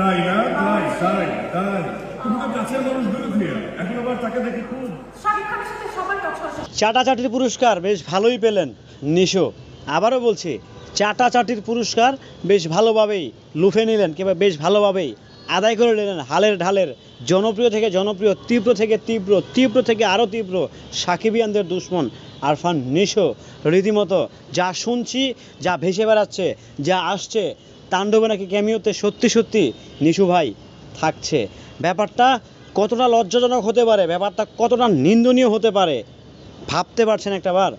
তাই না? তাই তাই তাই। তুমি তো কাছের মানুষ বিরোধী। এখন আবার তাকে দেখে খুব শাকিব খানের সাথে সবার কাজ করা শেষ। চাটাচাটির পুরস্কার বেশ ভালোই পেলেন নিশো। আবারও বলছি চাটাচাটির পুরস্কার বেশ ভালোভাবেই লুফে নিলেন কিংবা বেশ ভালোভাবেই আদায় করে নিলেন হালের ঢালের জনপ্রিয় থেকে জনপ্রিয় তীব্র থেকে তীব্র তীব্র থেকে আরও তীব্র সাকিবিয়ানদের দুশ্মন আরফান নিশো। রীতিমতো যা শুনছি যা ভেসে বেড়াচ্ছে যা আসছে তাণ্ডবে নাকি ক্যামিওতে সত্যি সত্যি নিশু ভাই থাকছে? ব্যাপারটা কতটা লজ্জাজনক হতে পারে? ব্যাপারটা কতটা নিন্দনীয় হতে পারে? ভাবতে পারছেন একটা বার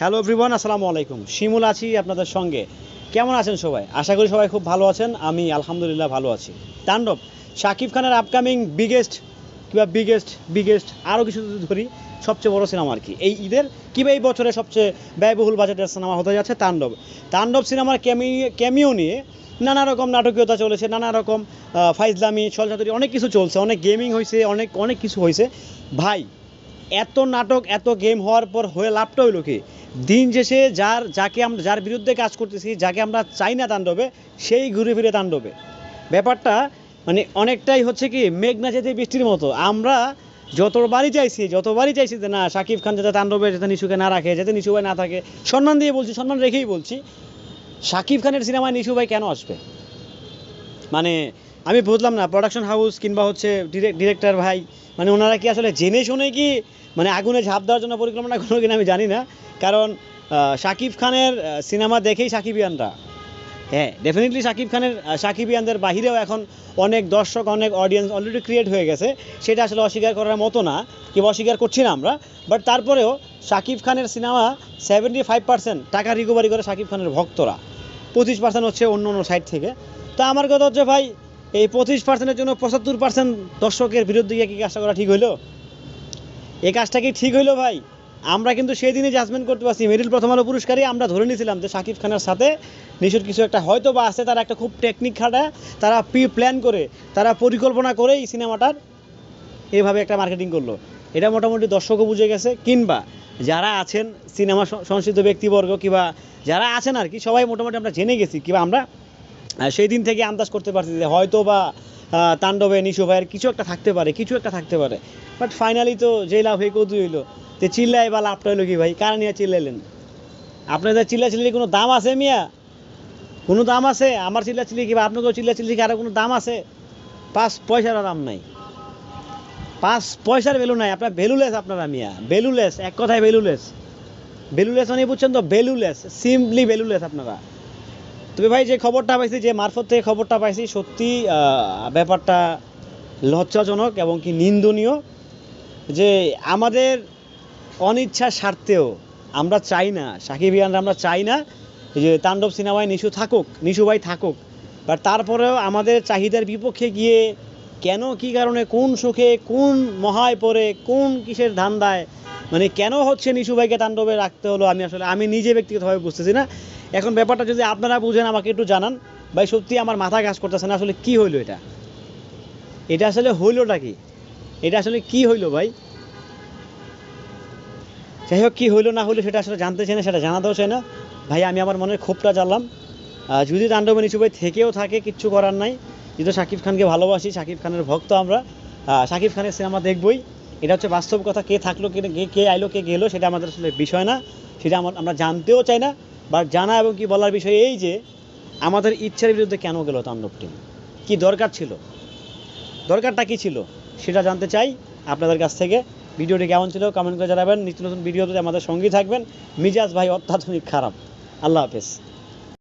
হ্যালো এভরিওয়ান আসসালামু আলাইকুম। শিমুল আছি আপনাদের সঙ্গে। কেমন আছেন সবাই? আশা করি সবাই খুব ভালো আছেন। আমি আলহামদুলিল্লাহ ভালো আছি। তাণ্ডব, শাকিব খানের আপকামিং বিগেস্ট কিংবা বিগেস্ট বিগেস্ট আরও কিছু ধরি, সবচেয়ে বড় সিনেমা আর কি। এই ঈদের কিংবা এই বছরে সবচেয়ে ব্যয়বহুল বাজেটের সিনেমা হতে যাচ্ছে তাণ্ডব। তাণ্ডব সিনেমার ক্যামি ক্যামিও নিয়ে নানা রকম নাটকীয়তা চলেছে, নানা রকম ফাইজলামি ছলচাতুরি অনেক কিছু চলছে, অনেক গেমিং হয়েছে অনেক অনেক কিছু হয়েছে ভাই, এত নাটক, এত গেম হওয়ার পর হয়ে লাভটা হইল কি? দিন শেষে যার, যাকে আমরা, যার বিরুদ্ধে কাজ করতেছি, যাকে আমরা চাই না তাণ্ডবে, সেই ঘুরে ফিরে তাণ্ডবে। ব্যাপারটা মানে অনেকটাই হচ্ছে কি মেঘনা যেতে বৃষ্টির মতো। আমরা যতবারই চাইছি যতবারই চাইছি যে না শাকিব খান যাতে তাণ্ডবে, যাতে নিশুকে না রাখে, যাতে নিশু ভাই না থাকে, সম্মান দিয়ে বলছি, সম্মান রেখেই বলছি শাকিব খানের সিনেমায় নিশু ভাই কেন আসবে? মানে আমি বুঝলাম না প্রোডাকশন হাউস কিংবা হচ্ছে ডিরেক্টর ভাই মানে ওনারা কি আসলে জেনে শুনে কি মানে আগুনে ঝাঁপ দেওয়ার জন্য পরিকল্পনা করল কিনা আমি জানি না। কারণ শাকিব খানের সিনেমা দেখেই সাকিবিয়ানরা হ্যাঁ ডেফিনেটলি শাকিব খানের সাকিবিয়ানদের বাহিরেও এখন অনেক দর্শক, অনেক অডিয়েন্স অলরেডি ক্রিয়েট হয়ে গেছে। সেটা আসলে অস্বীকার করার মতো না, কিংবা অস্বীকার করছি না আমরা। বাট তারপরেও শাকিব খানের সিনেমা সেভেন্টি ফাইভ পার্সেন্ট টাকা রিকভারি করে শাকিব খানের ভক্তরা। পঁচিশ পার্সেন্ট হচ্ছে অন্য অন্য সাইড থেকে। তা আমার কথা হচ্ছে ভাই, এই পঁচিশ পার্সেন্টের জন্য পঁচাত্তর পার্সেন্ট দর্শকের বিরুদ্ধে গিয়ে কি কাজটা করা ঠিক হইল? এই কাজটা কি ঠিক হইল ভাই? আমরা কিন্তু সেই দিনই জাজমেন্ট করতে পারছি। মেরিল প্রথম আলো পুরস্কারই আমরা ধরে নিয়েছিলাম যে শাকিব খানের সাথে নিশুর কিছু একটা হয়তো বা আছে, তারা একটা খুব টেকনিক খাটায়, তারা প্রি প্ল্যান করে, তারা পরিকল্পনা করে এই সিনেমাটার এইভাবে একটা মার্কেটিং করল। এটা মোটামুটি দর্শকও বুঝে গেছে, কিংবা যারা আছেন সিনেমা সংশ্লিষ্ট ব্যক্তিবর্গ, কিংবা যারা আছেন আর কি, সবাই মোটামুটি আমরা জেনে গেছি, কিংবা আমরা সেই দিন থেকে আন্দাজ করতে পারছি যে হয়তো বা তাণ্ডবে নিশু ভাইয়ের কিছু একটা থাকতে পারে, কিছু একটা থাকতে পারে। বাট ফাইনালি তো যেই লাভ হয়ে কৌতু হইল, যে চিল্লাই বা লাভটা হইল কি ভাই? কারা নিয়ে চিল্লাইলেন? আপনাদের চিল্লা চিল্লি কোনো দাম আছে মিয়া? কোনো দাম আছে? আমার চিল্লা চিল্লি কিংবা আপনাকেও চিল্লা চিল্লি কি আরও কোনো দাম আছে? পাঁচ পয়সারও দাম নাই। পাঁচ পয়সার ভ্যালু নাই। আপনার ভ্যালুলেস আপনারা মিয়া। ভ্যালুলেস এক কথায় ভ্যালুলেস ভ্যালুলেস মানে বুঝছেন তো ভ্যালুলেস সিম্পলি ভ্যালুলেস আপনারা। তবে ভাই যে খবরটা পাইছি, যে মারফত থেকে খবরটা পাইছি, সত্যি ব্যাপারটা লজ্জাজনক এবং কি নিন্দনীয় যে আমাদের অনিচ্ছা স্বার্থেও আমরা চাই না সাকিবিয়ানরা আমরা চাই না যে তাণ্ডব সিনেমায় নিশু থাকুক, নিশু ভাই থাকুক বাট তারপরেও আমাদের চাহিদার বিপক্ষে গিয়ে কেন কি কারণে, কোন সুখে কোন মহায় পড়ে কোন কিসের ধান্দায় মানে কেন হচ্ছে নিশু ভাইকে তাণ্ডবে রাখতে হলো, আমি আসলে, আমি নিজে ব্যক্তিগতভাবে বুঝতেছি না। এখন ব্যাপারটা যদি আপনারা বুঝেন, আমাকে একটু জানান। ভাই, সত্যি আমার মাথা কাজ করতেছে না, আসলে কি হইল এটা? এটা আসলে হইলোটা কি? এটা আসলে কি হইল ভাই? যাই হোক, কী হইল না হইল সেটা আসলে জানতে চাই না, সেটা জানাতেও চাই না। ভাই, আমি আমার মনের ক্ষোভটা জানলাম। যদি তাণ্ডব নিচু ভাই থেকেও থাকে, কিচ্ছু করার নাই। যেহেতু শাকিব খানকে ভালোবাসি শাকিব খানের ভক্ত আমরা। শাকিব খানের সিনেমা দেখবই। এটা হচ্ছে বাস্তব কথা, কে থাকল, কে কে আইলো, কে গেলো, সেটা আমাদের আসলে বিষয় না। সেটা আমার, আমরা জানতেও চাই না। বাট জানা এবং কি বলার বিষয় এই যে, আমাদের ইচ্ছার বিরুদ্ধে কেন গেল তাণ্ডব টিম কী দরকার ছিল? দরকারটা কী ছিল? সেটা জানতে চাই আপনাদের কাছ থেকে। ভিডিওটি কেমন ছিল? কমেন্ট করে জানাবেন। নিত্য নতুন ভিডিওতে আমাদের সঙ্গেই থাকবেন। মিজাজ ভাই অত্যাধুনিক খারাপ। আল্লাহ হাফেজ।